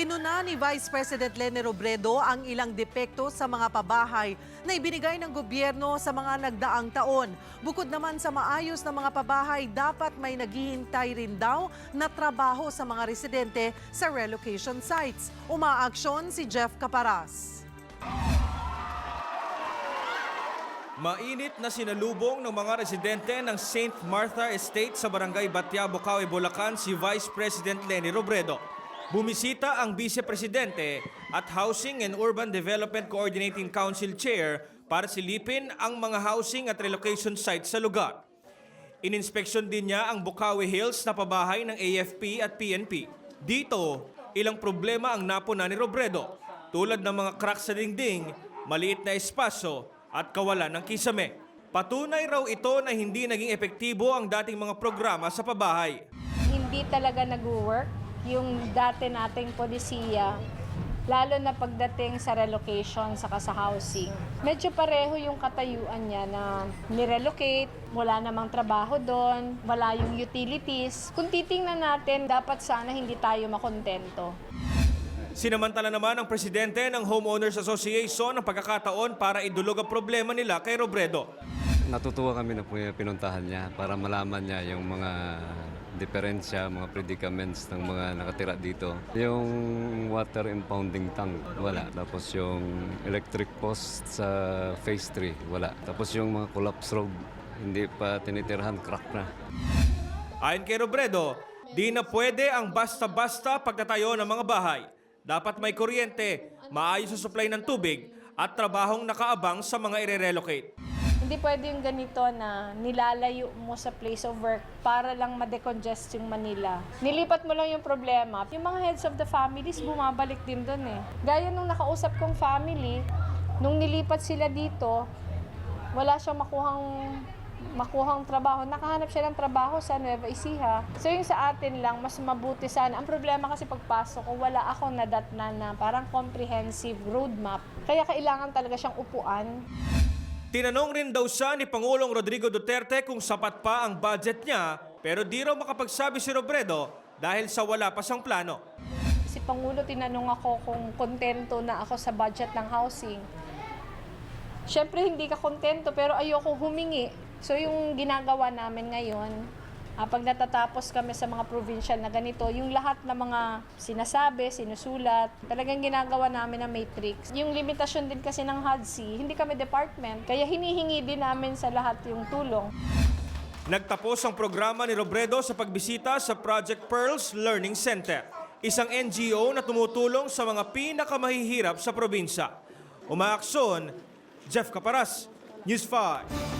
Pinuna ni Vice President Leni Robredo ang ilang depekto sa mga pabahay na ibinigay ng gobyerno sa mga nagdaang taon. Bukod naman sa maayos na mga pabahay, dapat may naghihintay rin daw na trabaho sa mga residente sa relocation sites. Umaaksyon si Jeff Caparas. Mainit na sinalubong ng mga residente ng St. Martha Estate sa barangay Batya, Bukawi, Bulacan si Vice President Leni Robredo. Bumisita ang Vice Presidente at Housing and Urban Development Coordinating Council Chair para silipin ang mga housing at relocation sites sa lugar. Ininspeksyon din niya ang Bukawi Hills na pabahay ng AFP at PNP. Dito, ilang problema ang napuna ni Robredo, tulad ng mga crack sa dingding, maliit na espasyo at kawalan ng kisame. Patunay raw ito na hindi naging epektibo ang dating mga programa sa pabahay. hindi talaga nag-work yung dati nating polisiya, lalo na pagdating sa relocation saka sa housing. Medyo pareho yung katayuan niya na nirelocate, wala namang trabaho doon, wala yung utilities. Kung titingnan natin, dapat sana hindi tayo makontento. Sinamantala naman ng presidente ng Homeowners Association ang pagkakataon para idulog ang problema nila kay Robredo. Natutuwa kami na pinuntahan niya para malaman niya yung mga diferensya, mga predicaments ng mga nakatira dito. Yung water impounding tank, wala. Tapos yung electric post sa phase 3, wala. Tapos yung mga collapse road, hindi pa tinitirhan, crack na. Ayon kay Robredo, di na pwede ang basta-basta pagtatayo ng mga bahay. Dapat may kuryente, maayos sa supply ng tubig at trabahong nakaabang sa mga ire-relocate. Hindi pwede yung ganito na nilalayo mo sa place of work para lang ma-decongest yung Manila. Nilipat mo lang yung problema. Yung mga heads of the families, bumabalik din doon eh. Gaya nung nakausap kong family, nung nilipat sila dito, wala siyang makuhang makuhang trabaho. Nakahanap siya ng trabaho sa Nueva Ecija. So yung sa atin lang, mas mabuti sana. Ang problema kasi pagpasok ko, wala akong nadatna na parang comprehensive roadmap. Kaya kailangan talaga siyang upuan. Tinanong rin daw siya ni Pangulong Rodrigo Duterte kung sapat pa ang budget niya pero di raw makapagsabi si Robredo dahil sa wala pa siyang plano. Si Pangulo, tinanong ako kung kontento na ako sa budget ng housing. Siyempre, hindi ka kontento, pero ayoko humingi. So, yung ginagawa namin ngayon, ah, pag natatapos kami sa mga provincial na ganito, yung lahat ng mga sinasabi, sinusulat, talagang ginagawa namin na matrix. Yung limitasyon din kasi ng HUDC, hindi kami department, kaya hinihingi din namin sa lahat yung tulong. Nagtapos ang programa ni Robredo sa pagbisita sa Project Pearls Learning Center, isang NGO na tumutulong sa mga pinakamahihirap sa probinsya. Umaaksyon, Jeff Caparas, News 5.